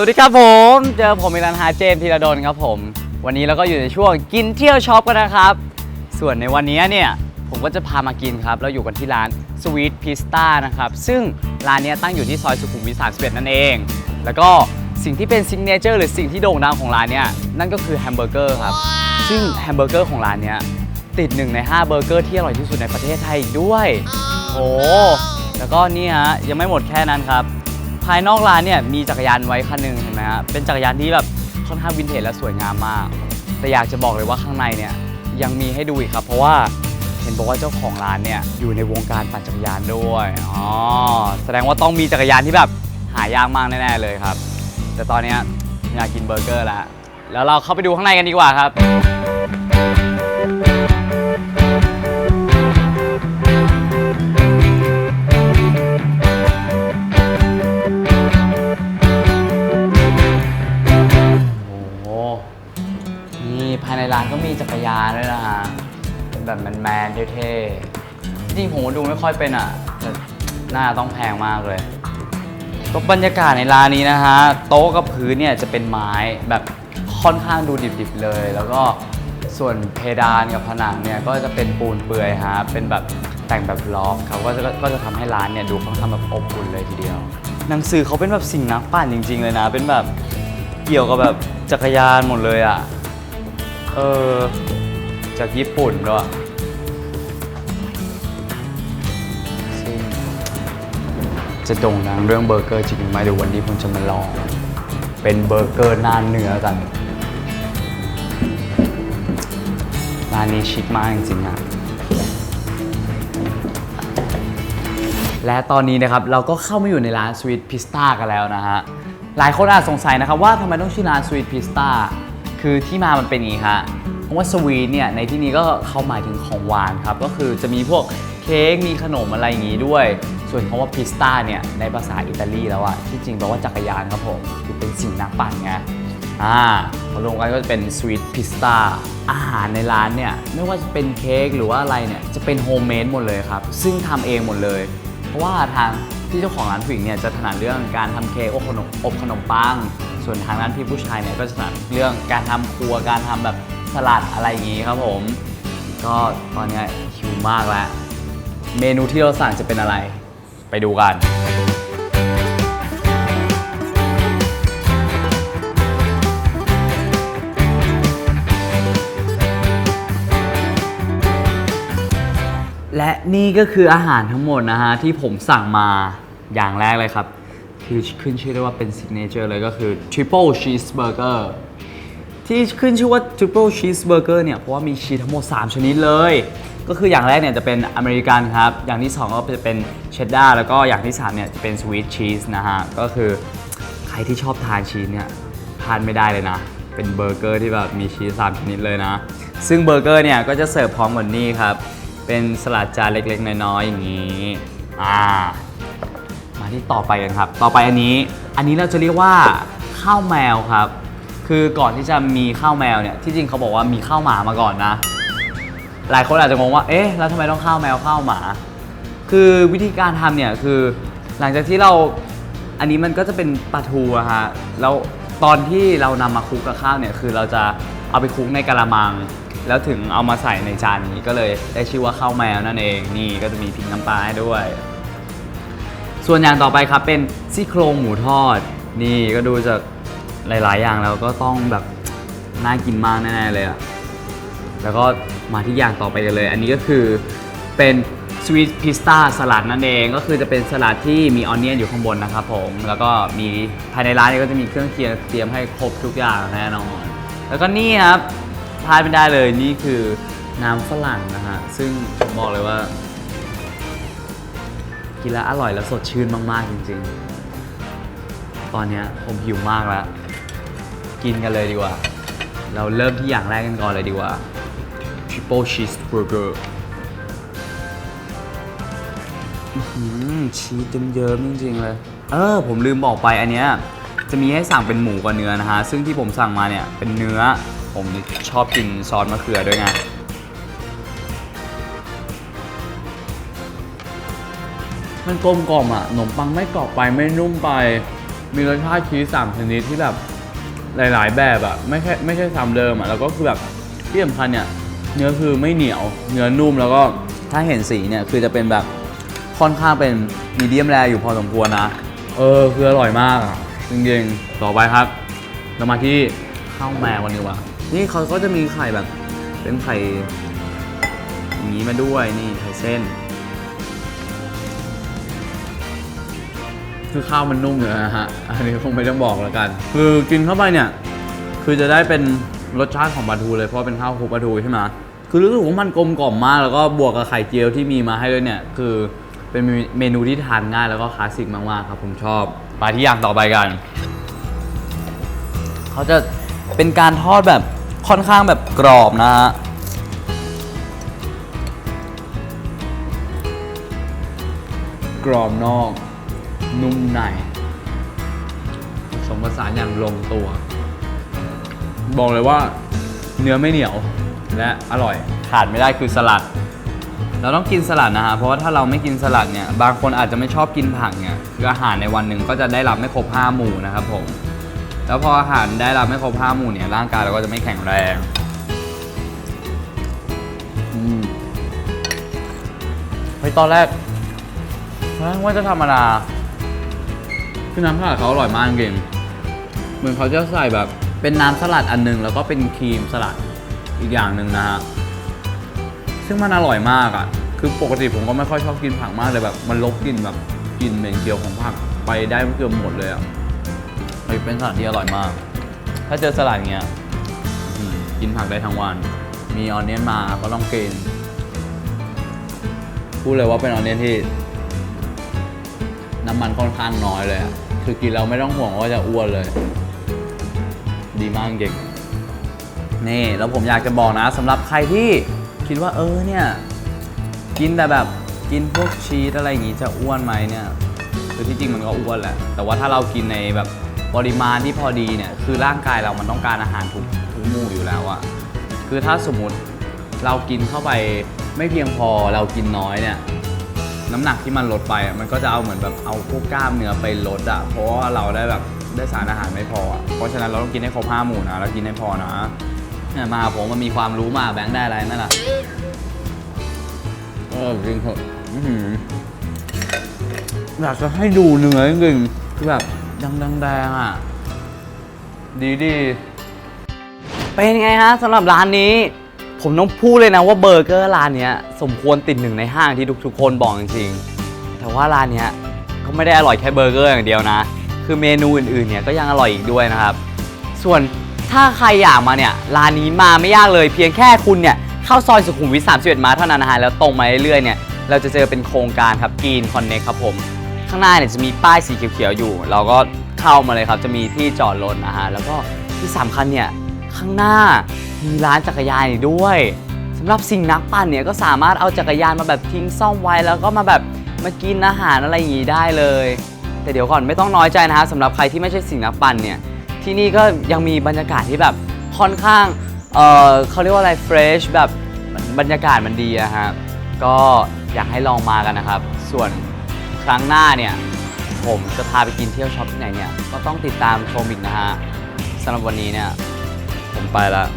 สวัสดีครับผม เจอผมอีกแล้วนฮะเจมธีรดลครับผม วันนี้เราก็อยู่ในช่วงกินเที่ยวช็อปกันนะครับ ส่วนในวันนี้เนี่ยผมก็จะพามากินครับ เราอยู่กันที่ร้าน Sweet Pista นะครับ ซึ่งร้านนี้ตั้งอยู่ที่ซอยสุขุมวิท31 นั่นเอง แล้วก็สิ่งที่เป็นซิกเนเจอร์หรือสิ่งที่โด่งดังของร้านเนี้ยนั่นก็คือแฮมเบอร์เกอร์ครับ ซึ่งแฮมเบอร์เกอร์ของร้านเนี้ยติดหนึ่งใน 5 เบอร์เกอร์ที่อร่อยที่สุดในประเทศไทยอีกด้วย โอ้ แล้วก็นี่ฮะยังไม่หมดแค่นั้นครับ ภายนอกร้านเนี่ยมีจักรยานไว้คันหนึ่งเห็นไหมฮะเป็นจักรยานที่แบบค่อนข้างวินเทจและสวยงามมาก แต่อยากจะบอกเลยว่าข้างในเนี่ยยังมีให้ดูอีกครับ เพราะว่าเห็นบอกว่าเจ้าของร้านเนี่ยอยู่ในวงการปั่นจักรยานด้วยอ๋อแสดงว่าต้องมีจักรยานที่แบบหายากมากแน่ๆเลยครับ แต่ตอนนี้อยากกินเบอร์เกอร์แล้วแล้วเราเข้าไปดูข้างในกันดีกว่าครับ มีจักรยานด้วยนะฮะเป็นแบบแมนๆเท่ๆจริงผมก็ดูไม่ค่อยเป็นอะแต่น่าต้องแพงมากเลยก็บรรยากาศในร้านนี้นะฮะโต๊ะกับพื้นเนี่ยจะเป็นไม้แบบค่อนข้างดูดิบๆเลย แล้วก็ส่วนเพดานกับผนังเนี่ยก็จะเป็นปูนเปื่อยฮะเป็นแบบแต่งแบบล็อกครับก็จะก็จะทำให้ร้านเนี่ยดูค่อนข้างแบบอบอุ่นเลยทีเดียว หนังสือเขาเป็นแบบสิ่งนักปั่นจริง ๆ เลยนะ เป็นแบบเกี่ยวกับแบบจักรยานหมดเลยอะ เออ จากญี่ปุ่นด้วยซึ่งจะโด่งดังเรื่องเบอร์เกอร์จริงหมเดี๋ยววันนี้ผมจะมาลอง เป็นเบอร์เกอร์หน้าเนื้อกันร้านนี้ชิคมากจริงๆอะและตอนนี้นะครับเราก็เข้ามาอยู่ในร้าน Sweet Pista กันแล้วนะฮะ หลายคนอาจสงสัยนะครับว่าทำไมต้องชื่อร้าน Sweet Pista คือที่มามันเป็นอย่างนี้ฮะเพราะว่า sweet เนี่ยในที่นี้ก็เขาหมายถึงของหวานครับ ก็คือจะมีพวกเค้กมีขนมอะไรอย่างนี้ด้วย ส่วนคำว่าพิสต้าเนี่ยในภาษาอิตาลีแล้วอะที่จริงแปลว่าจักรยานครับผมคือเป็นสิ่งนักปั่นไงอ่าพอรวมกันก็จะเป็นสวีทพิสต้าอาหารในร้านเนี่ยไม่ว่าจะเป็นเค้กหรือว่าอะไรเนี่ยจะเป็นโฮมเมดหมดเลยครับ ซึ่งทำเองหมดเลย เพราะว่าทางที่เจ้าของร้านผู้หญิงเนี่ยจะถนัดเรื่องการทำเค้กอบขนมอบขนมปัง ส่วนทางด้านพี่ผู้ชายเนี่ยก็จะถนัดเรื่องการทำครัวการทำแบบสลัดอะไรอย่างงี้ครับผม ก็ตอนเนี้ยหิวมากแล้ว เมนูที่เราสั่งจะเป็นอะไร ไปดูกัน และนี่ก็คืออาหารทั้งหมดนะฮะที่ผมสั่งมาอย่างแรกเลยครับ คือขึ้นชื่อได้ว่าเป็นซิกเนเจอร์เลยก็คือ Triple Cheeseburger ที่ขึ้นชื่อว่า Triple Cheeseburger เนี่ย เพราะว่ามีชีสทั้งหมด 3 ชนิดเลย ก็คืออย่างแรกเนี่ยจะเป็นอเมริกันครับ อย่างที่ 2 ก็จะเป็นเชดดาร์แล้วก็อย่างที่ 3 เนี่ยจะเป็นสวีทชีสนะฮะ ก็คือใครที่ชอบทานชีสเนี่ยพลาดไม่ได้เลยนะ เป็นเบอร์เกอร์ที่แบบมีชีส 3 ชนิดเลยนะ ซึ่งเบอร์เกอร์เนี่ยก็จะเสิร์ฟพร้อมกับนี่ครับ เป็นสลัดจานเล็กๆ น้อยๆอย่างนี้ อ่า ที่ต่อไปกันครับ ต่อไปอันนี้ อันนี้เราจะเรียกว่าข้าวแมวครับ คือก่อนที่จะมีข้าวแมวเนี่ย ที่จริงเขาบอกว่ามีข้าวหมามาก่อนนะ หลายคนอาจจะงงว่า เอ๊ะ แล้วทำไมต้องข้าวแมวข้าวหมา คือวิธีการทำเนี่ยคือ หลังจากที่เรา อันนี้มันก็จะเป็นปลาทูอะฮะ แล้วตอนที่เรานำมาคลุกกับข้าวเนี่ย คือเราจะเอาไปคลุกในกะละมัง แล้วถึงเอามาใส่ในจานนี้ก็เลยได้ชื่อว่าข้าวแมวนั่นเอง นี่ก็จะมีพริกน้ำปลาให้ด้วย ส่วนอย่างต่อไปครับเป็นซี่โครงหมูทอด นี่ก็ดูจากหลาย ๆ อย่างแล้วก็ต้องแบบน่ากินมากแน่ๆเลยอะแล้วก็มาที่อย่างต่อไปกันเลย อันนี้ก็คือเป็นสวีทพิสต้าสลัดนั่นเองก็คือจะเป็นสลัดที่มีออนเนียนอยู่ข้างบนนะครับผมแล้วก็มีภายในร้านนี้ก็จะมีเครื่องเคียงเตรียมให้ครบทุกอย่างแน่นอน แล้วก็นี่ครับพลาดไม่ได้เลยนี่คือน้ำฝรั่งนะฮะซึ่งผมบอกเลยว่า กินแล้วอร่อยแล้วสดชื่นมาก ๆ จริง ๆ ตอนเนี้ยผมหิวมากแล้ว กินกันเลยดีกว่า เราเริ่มที่อย่างแรกกันก่อนเลยดีกว่า Triple Cheeseburger ชีสเยิ้มๆจริง ๆ เลย เออ ผมลืมบอกไปอันเนี้ยจะมีให้สั่งเป็นหมูกับเนื้อนะฮะ ซึ่งที่ผมสั่งมาเนี่ยเป็นเนื้อ ผมชอบกินซอสมะเขือด้วยไง มันกลมกล่อมอะขนมปังไม่กรอบไปไม่นุ่มไป มีรสชาติชีสสามชนิดที่แบบหลาย ๆ แบบอะไม่ใช่ไม่ใช่ซ้ำเดิมอะแล้วก็คือแบบที่สำคัญเนี่ยเนื้อคือไม่เหนียว เนื้อนุ่มแล้วก็ถ้าเห็นสีเนี่ยคือจะเป็นแบบค่อนข้างเป็นมีเดียมแรอยู่พอสมควรนะ เออคืออร่อยมากอะจริงๆต่อไปครับ เรามาที่ข้าวแมวกันดีกว่านี่เขาก็จะมีไข่แบบ เป็นไข่อย่างนี้มาด้วยนี่ไข่เส้น คือข้าวมันนุ่มเลยนะฮะ อันนี้คงไม่ต้องบอกแล้วกัน คือกินเข้าไปเนี่ย คือจะได้เป็นรสชาติของปลาทูเลยเพราะเป็นข้าวคลุกปลาทูใช่ไหมคือรู้สึกว่ามันกลมกล่อมมาก แล้วก็บวกกับไข่เจียวที่มีมาให้ด้วยเนี่ย คือเป็นเมนูที่ทานง่ายแล้วก็คลาสสิกมากๆครับผมชอบไปที่อย่างต่อไปกัน เขาจะเป็นการทอดแบบค่อนข้างแบบกรอบนะฮะกรอบนอก นุ่มในผสมผสานอย่างลงตัว บอกเลยว่าเนื้อไม่เหนียวและอร่อยขาดไม่ได้คือสลัด เราต้องกินสลัดนะฮะเพราะว่าถ้าเราไม่กินสลัดเนี่ย บางคนอาจจะไม่ชอบกินผักเนี่ยคืออาหารในวันหนึ่งก็จะได้รับไม่ครบ5หมู่นะครับผมแล้วพออาหารได้รับไม่ครบ5หมู่เนี่ยร่างกายเราก็จะไม่แข็งแรงอืมเฮ้ยตอนแรกตอนแรกว่าจะธรรมดา คือน้ำสลัดเขาอร่อยมากจริงเหมือนเขาจะใส่แบบ เป็นน้ำสลัดอันหนึง แล้วก็เป็นครีมสลัดอีกอย่างหนึ่งนะฮะ ซึ่งมันอร่อยมากอะ่ะ คือปกติผมก็ไม่ค่อยชอบกินผักมากเลยแบบ มันลบกลิ่นแบบกลิ่นเหม็นเกียวของผักไปได้เกือบหมดเลยอะ่ะเฮ้ยเป็นสลัดที่อร่อยมาก ถ้าเจอสลัดอย่างเงี้ยอื้อหือกินผักได้ทั้งวัน มีออนเนียนมาก็ต้องกิน พูดเลยว่าเป็นออนเนียนที่ น้ำมันค่อนข้างน้อยเลยอะ คือกินแล้วไม่ต้องห่วงว่าจะอ้วนเลย ดีมากจริงนี่แล้วผมอยากจะบอกนะสำหรับใครที่คิดว่าเออเนี่ย กินแต่แบบกินพวกชีสอะไรอย่างงี้จะอ้วนไหมเนี่ยคือที่จริงมันก็อ้วนแหละ แต่ว่าถ้าเรากินในแบบปริมาณที่พอดีเนี่ย คือร่างกายเรามันต้องการอาหารทุกทุกหมู่อยู่แล้วอะคือถ้าสมมติเรากินเข้าไปไม่เพียงพอเรากินน้อยเนี่ย น้ำหนักที่มันลดไปอะมันก็จะเอาเหมือนแบบเอาพวกกล้ามเนื้อไปลดอะเพราะว่าเราได้แบบได้สารอาหารไม่พออะเพราะฉะนั้นเราต้องกินให้ครบห้าหมู่นะแล้วกินให้พอนะเนี่ยมาหาผมมันมีความรู้มาแบงค์ได้อะไรนั่นแหละเออจริงเหรออื้อหืออยากจะให้ดูเนื้อจริงๆคือแบบแดงๆอะดีดี เป็นไงฮะสำหรับร้านนี้ ผมต้องพูดเลยนะว่าเบอร์เกอร์ร้านเนี้ยสมควรติดหนึ่งในห้างที่ทุกๆคนบอกจริงๆ แต่ว่าร้านเนี้ยก็ไม่ได้อร่อยแค่เบอร์เกอร์อย่างเดียวนะ คือเมนูอื่นๆเนี่ยก็ยังอร่อยอีกด้วยนะครับ ส่วนถ้าใครอยากมาเนี่ยร้านนี้มาไม่ยากเลย เพียงแค่คุณเนี่ยเข้าซอยสุขุมวิท31มาเท่านั้นนะฮะแล้วตรงมาเรื่อยๆเนี่ยเราจะเจอเป็นโครงการครับกีนคอนเน็กครับผม ข้างหน้าเนี่ยจะมีป้ายสีเขียวๆอยู่ เราก็เข้ามาเลยครับจะมีที่จอดรถนะฮะแล้วก็ที่สำคัญเนี่ยข้างหน้า มีร้านจักรยานอีกด้วยสำหรับสิ่งนักปั่นเนี่ยก็สามารถเอาจักรยานมาแบบทิ้งซ่อมไว้ แล้วก็มาแบบมากินอาหารอะไรอย่างงี้ได้เลย แต่เดี๋ยวก่อนไม่ต้องน้อยใจนะฮะสำหรับใครที่ไม่ใช่สิ่งนักปั่นเนี่ยที่นี่ก็ยังมีบรรยากาศที่แบบค่อนข้างเออเขาเรียกว่าอะไรเฟรชแบบบรรยากาศมันดีอะฮะก็อยากให้ลองมากันนะครับ ส่วนครั้งหน้าเนี่ยผมจะพาไปกินเที่ยวช็อปที่ไหนเนี่ยก็ต้องติดตามชมอีกนะฮะสำหรับวันนี้เนี่ยผมไปแล้ว